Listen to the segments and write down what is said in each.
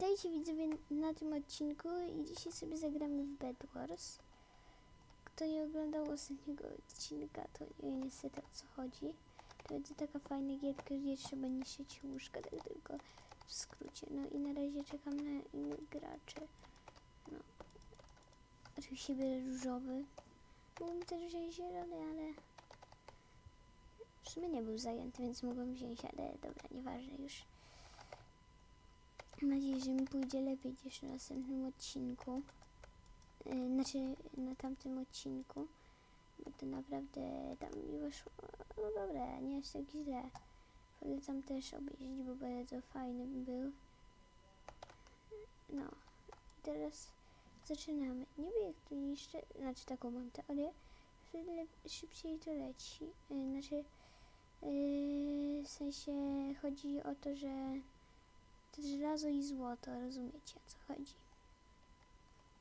Witajcie widzowie na tym odcinku i dzisiaj sobie zagramy w Bed Wars. Kto nie oglądał ostatniego odcinka, to nie wie niestety o co chodzi. To będzie taka fajna gierka, gdzie trzeba niszczyć łóżka, tak tylko w skrócie. No i na razie czekam na innych graczy. No. Oczywiście biorę różowy. Mógłbym też wziąć zielony, ale w sumie nie był zajęty, więc mogłem wziąć, ale dobra, nieważne już. Mam nadzieję, że mi pójdzie lepiej niż na następnym odcinku. Yy, znaczy na tamtym odcinku. Bo to naprawdę tam mi wyszło. No dobra, nie jest tak źle. Polecam też obejrzeć, bo bardzo fajny był. No. Teraz zaczynamy. Nie wiem jak to niszczę. Znaczy taką mam teorię. Wtedy szybciej to leci. Yy, znaczy yy, w sensie chodzi o to, że to żelazo i złoto, rozumiecie o co chodzi.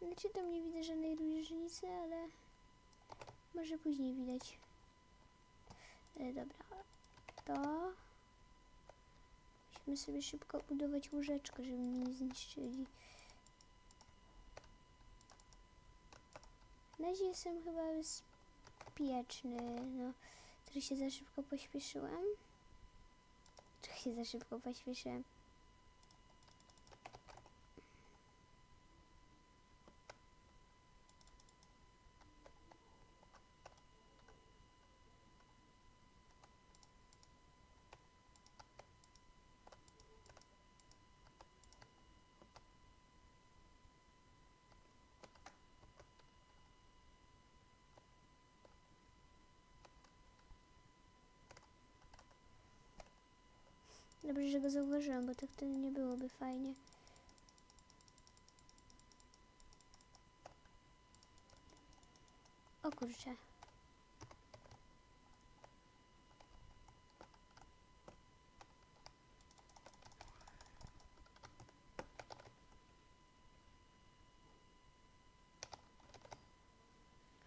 Znaczy tam nie widzę żadnej różnicy, ale może później widać. E, dobra, to musimy sobie szybko budować łóżeczko, żeby mnie nie zniszczyli. Na razie jestem chyba bezpieczny, no. Trochę się za szybko pośpieszyłem. Trochę się za szybko pośpieszyłem. Dobrze, że go zauważyłem, bo tak wtedy nie byłoby fajnie. O kurczę.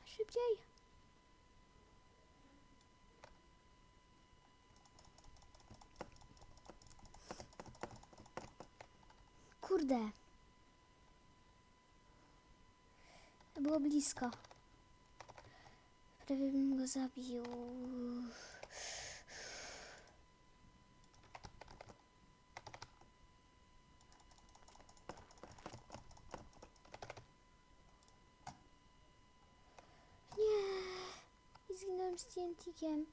Szybciej. Kurde. Było blisko. Prawie bym go zabił. Nie. Zginąłem z TNT-kiem.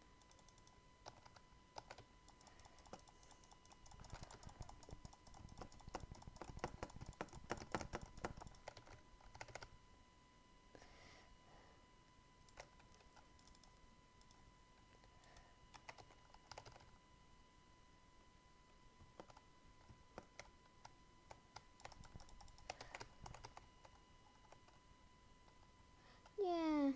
Nie.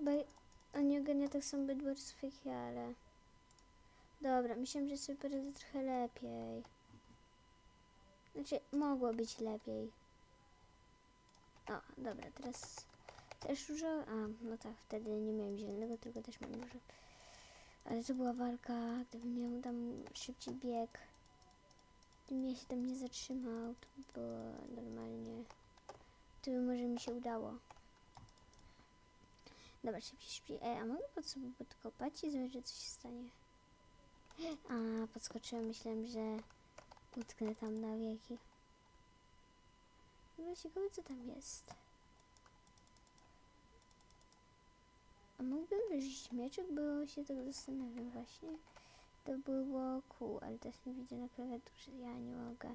Chyba on nie ogarnia tak jak ja, ale... Dobra, myślałem, że sobie poradzę trochę lepiej. Znaczy, mogło być lepiej. O, dobra, teraz też różowy. A, no tak, wtedy nie miałem zielonego, tylko też mam różowy. Ale to była walka, gdybym miał tam szybciej bieg. Gdybym ja się tam nie zatrzymał, to by było normalnie. To by może mi się udało. Dobra, szybciej, szybciej. Ej, a mogę pod sobą podkopać i zobaczyć, co się stanie? A, podskoczyłem, myślałem, że utknę tam na wieki. No ciekawe, co tam jest. A mógłbym wyrzucić mieczek, bo się tak zastanawiam właśnie. To było cool, ale teraz nie widzę na klawiaturze, ja nie mogę.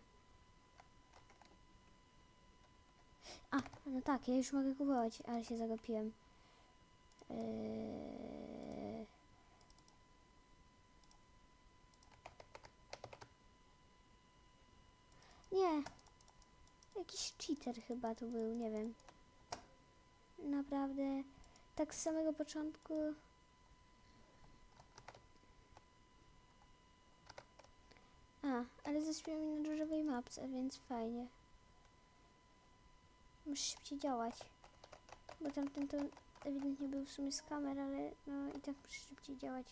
A, no tak, ja już mogę kupować, ale się zagapiłem. Eee... Nie. Jakiś cheater chyba to był, nie wiem. Naprawdę, tak z samego początku. A, ale zespiłem mi na różowej mapce, więc fajnie. Muszę szybciej działać. Bo tamten to ewidentnie był w sumie z kamer, ale no i tak muszę szybciej działać.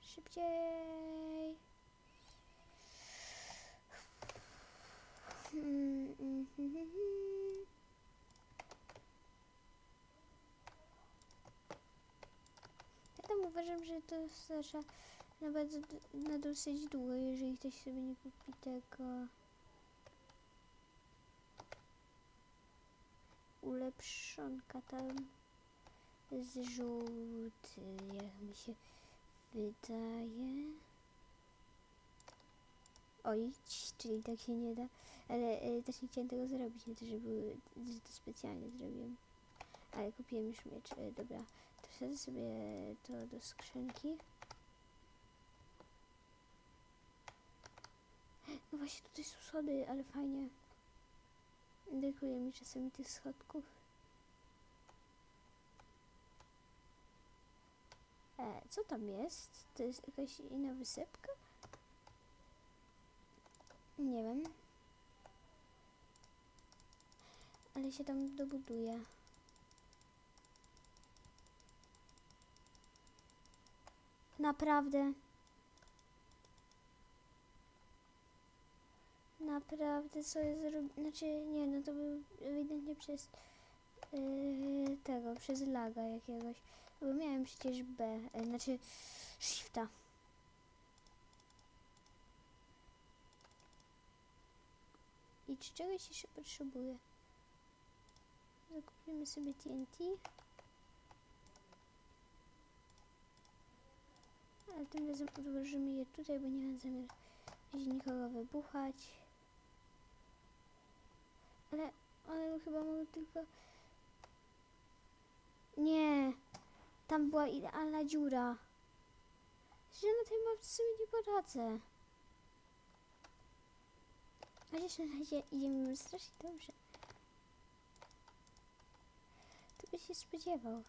Szybciej! Ja tam uważam, że to starcza na bardzo, na dosyć długo, jeżeli ktoś sobie nie kupi tego ulepszonka tam z żółty, jak mi się wydaje. Oj, czyli tak się nie da, ale e, też nie chciałem tego zrobić, nie to, że, były, że to specjalnie zrobiłem. Ale kupiłem już miecz, e, dobra, to wsadzę sobie to do skrzynki. No właśnie, tutaj są schody, ale fajnie. Brakuje mi czasami tych schodków. E, co tam jest? To jest jakaś inna wysepka? Nie wiem. Ale się tam dobuduje. Naprawdę. Naprawdę jest zrobione? Znaczy nie, no to był ewidentnie przez yy, tego, przez laga jakiegoś. Bo miałem przecież B, e, znaczy shifta. I czy czegoś jeszcze potrzebuję? Zakupimy sobie TNT. Ale tym razem odłożymy je tutaj, bo nie mam zamiar gdzieś nikogo wybuchać. Ale one chyba mogą tylko... Nie! Tam była idealna dziura. Że na tej mapce sobie nie poradzę. Chociaż na razie idziemy strasznie dobrze. To by się spodziewał.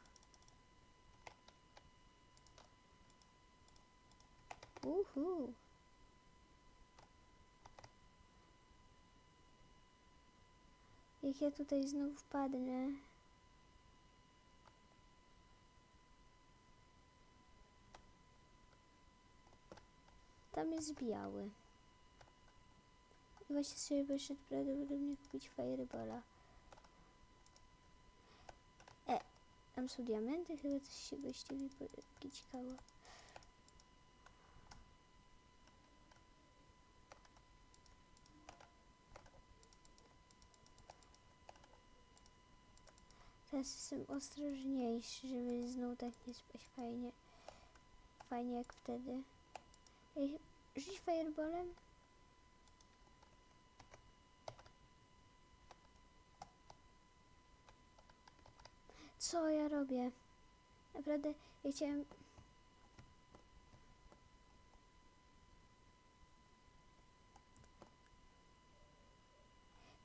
Uhu. Jak ja tutaj znów wpadnę. Tam jest biały. I właśnie sobie wyszedł prawdopodobnie kupić Fireballa. E, tam są diamenty, chyba coś się gościowi pokicikało. Teraz jestem ostrożniejszy, żeby znowu tak nie spać fajnie. Fajnie jak wtedy. Ej, rzuć fireballem? Co ja robię? Naprawdę, ja chciałem...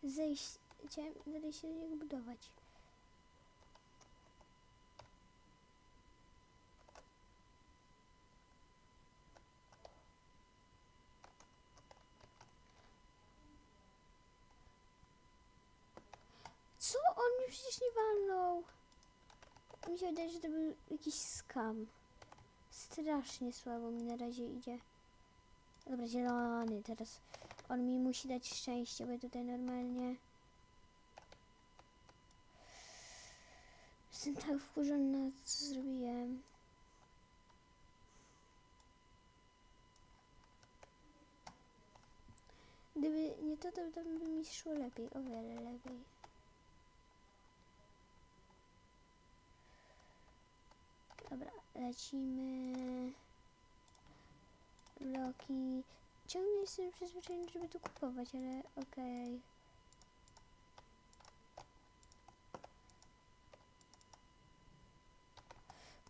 Zejść, chciałem dalej się budować. Co? On mnie przecież nie walnął. Mi się wydaje, że to był jakiś skam. Strasznie słabo mi na razie idzie. Dobra, zielony, teraz on mi musi dać szczęście, bo tutaj normalnie... Jestem tak wkurzony na to, co zrobiłem. Gdyby nie to, to tam by mi szło lepiej, o wiele lepiej. Dobra, lecimy. Bloki. Ciągle jestem przyzwyczajony, żeby tu kupować, ale okej.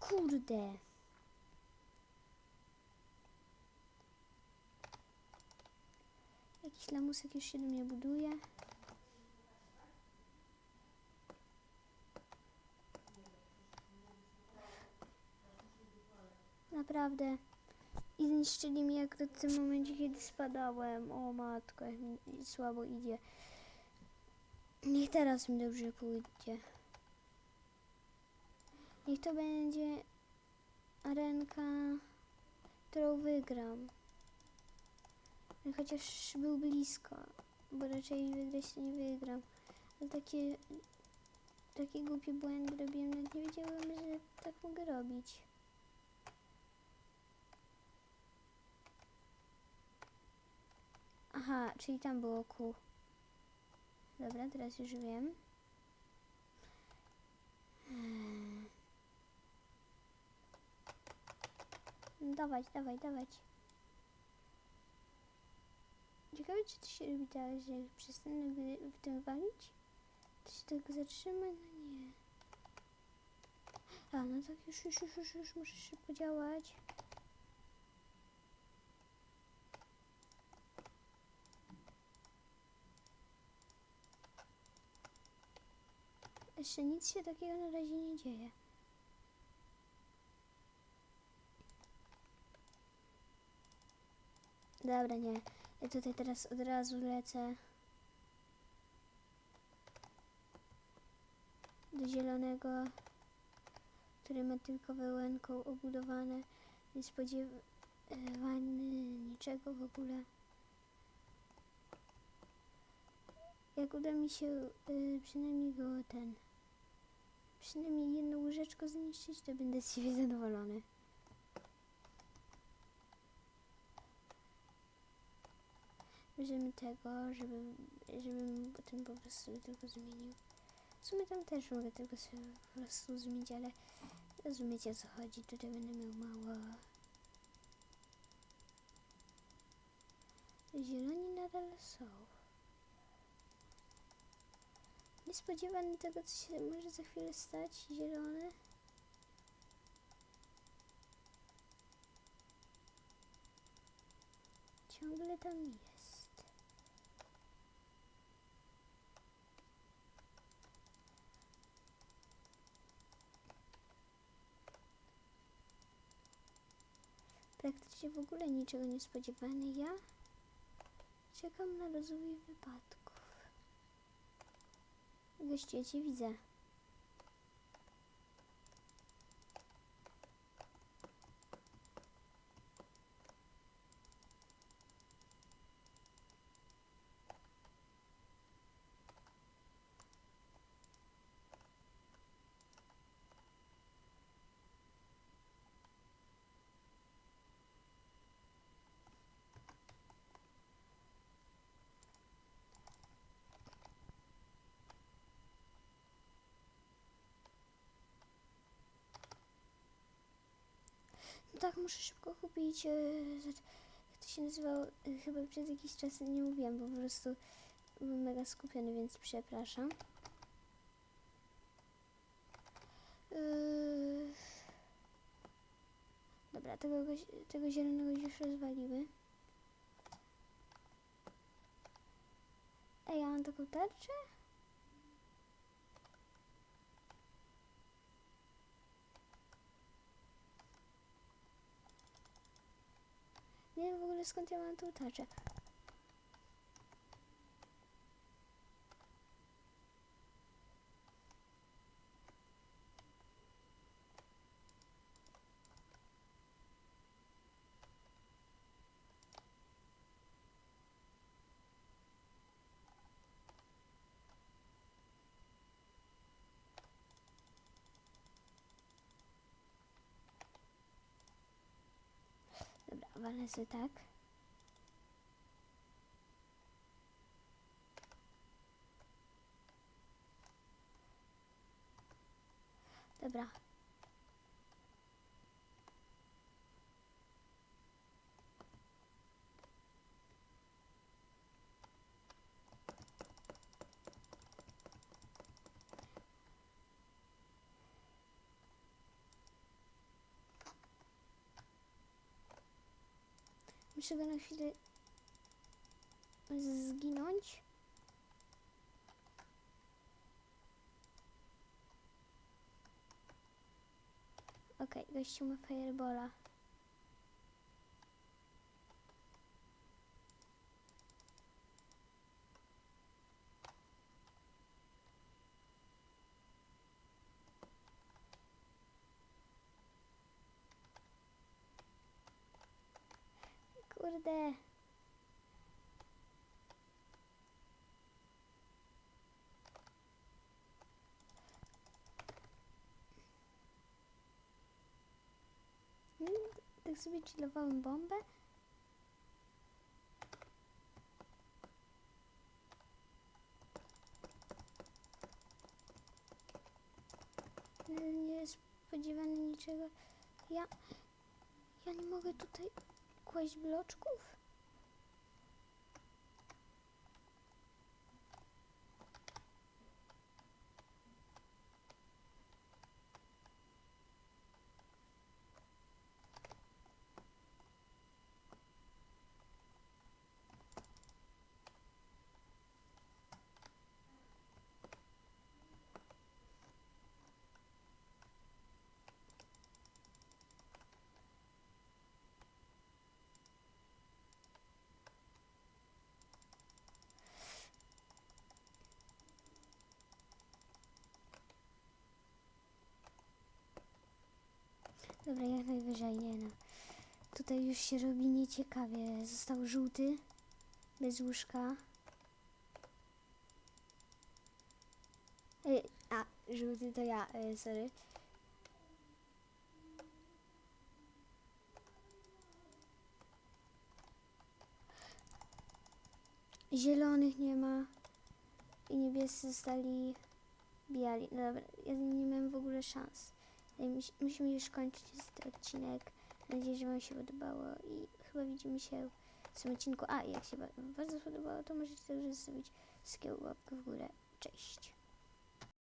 Kurde. Jakiś lamusek już się do mnie buduje. Naprawdę. I zniszczyli mi jak w tym momencie, kiedy spadałem. O matko, jak mi słabo idzie. Niech teraz mi dobrze pójdzie. Niech to będzie arenka, którą wygram. Chociaż był blisko, bo raczej wygrać nie wygram. Ale takie, takie głupie błędy robiłem, nawet nie wiedziałem, że tak mogę robić. Aha, czyli tam było kół. Dobra, teraz już wiem. Hmm. No dawać, dawać, dawać. Ciekawe, czy to się robi tak, że jak przestanę w tym walić, to się tylko zatrzyma? No nie. A, no tak, już, już, już, już, już muszę szybko działać. Jeszcze nic się takiego na razie nie dzieje. Dobra, nie. Ja tutaj teraz od razu lecę do zielonego, który ma tylko wełenką obudowane. Nie spodziewany niczego w ogóle. Jak uda mi się y, przynajmniej go ten, przynajmniej jedną łyżeczką zniszczyć, to będę z siebie zadowolony. Bierzemy tego, żeby, żebym ten po prostu tylko zmienił. W sumie tam też mogę tego sobie po prostu zmienić, ale rozumiecie o co chodzi. Tutaj będę miał mało. Zieloni nadal są. Niespodziewany tego, co się może za chwilę stać. Zielony. Ciągle tam jest. Praktycznie w ogóle niczego nie spodziewany. Ja czekam na rozwój wypadków. Gościu, ja cię widzę. Tak, muszę szybko kupić. E, jak to się nazywało? E, chyba przez jakiś czas nie mówiłam, bo po prostu byłem mega skupiony, więc przepraszam. Yy... Dobra, tego, tego zielonego już rozwaliły. Ej, ja mam taką tarczę? Ogóle skąd ja mam tarczę. Tak. Dobra. Muszę go na chwilę zginąć. Okej, okay, gościu ma firebola. Kurde. Tak sobie chillowałem bombę. Niespodziewane niczego. Ja, ja nie mogę tutaj kłaść bloczków? Dobra, jak najwyżej nie no. Tutaj już się robi nieciekawie. Został żółty, bez łóżka. Ej, a, żółty to ja, e, sorry. Zielonych nie ma. I niebiescy zostali biali. Dobra, ja nie miałem w ogóle szans. Musimy już kończyć ten odcinek. Mam nadzieję, że Wam się podobało i chyba widzimy się w tym odcinku. A, jak się bardzo podobało, to możecie także zostawić łapkę w górę. Cześć!